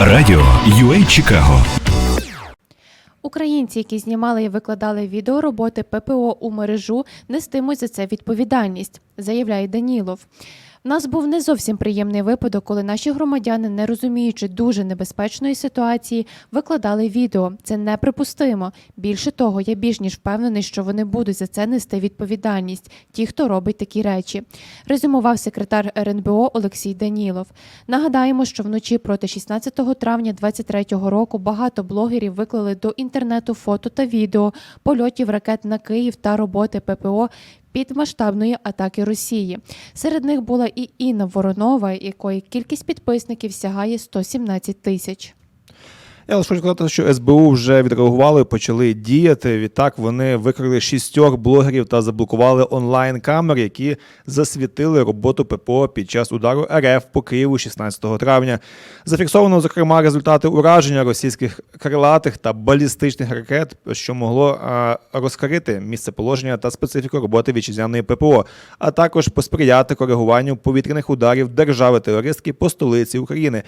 Радіо UA Чикаго Українці, які знімали і викладали відеороботи ППО у мережу, нестимуть за це відповідальність, заявляє Данілов. Нас був не зовсім приємний випадок, коли наші громадяни, не розуміючи дуже небезпечної ситуації, викладали відео. Це неприпустимо. Більше того, я більш ніж впевнений, що вони будуть за це нести відповідальність. Ті, хто робить такі речі, резюмував секретар РНБО Олексій Данілов. Нагадаємо, що вночі проти 16 травня 2023 року багато блогерів виклали до інтернету фото та відео польотів ракет на Київ та роботи ППО масштабної атаки Росії. Серед них була і Інна Воронова, якої кількість підписників сягає 117 тисяч. Я лише хочу сказати, що СБУ вже відреагували, почали діяти. Відтак вони викрили шістьох блогерів та заблокували онлайн камери, які засвітили роботу ППО під час удару РФ по Києву 16 травня. Зафіксовано, зокрема, результати ураження російських крилатих та балістичних ракет, що могло розкрити місцеположення та специфіку роботи вітчизняної ППО, а також посприяти коригуванню повітряних ударів держави-терористки по столиці України.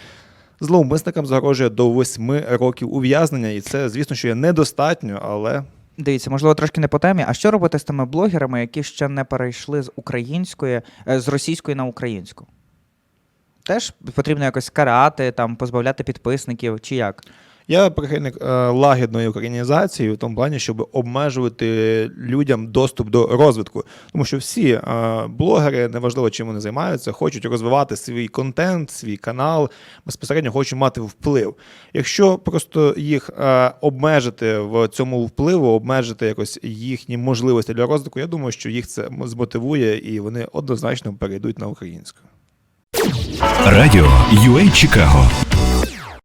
Зловмисникам загрожує до восьми років ув'язнення, і це, звісно, що є недостатньо, але Дивіться, можливо, трошки не по темі. А що робити з тими блогерами, які ще не перейшли з української, е, з російської на українську? Теж потрібно якось карати, там, позбавляти підписників, чи як? Я прихильник е, лагідної українізації в тому плані, щоб обмежувати людям доступ до розвитку. Тому що всі е, блогери, неважливо чим вони займаються, хочуть розвивати свій контент, свій канал, безпосередньо хочуть мати вплив. Якщо просто їх е, обмежити в цьому впливу, обмежити якось їхні можливості для розвитку, я думаю, що їх це змотивує і вони однозначно перейдуть на українську. Радіо UA Чикаго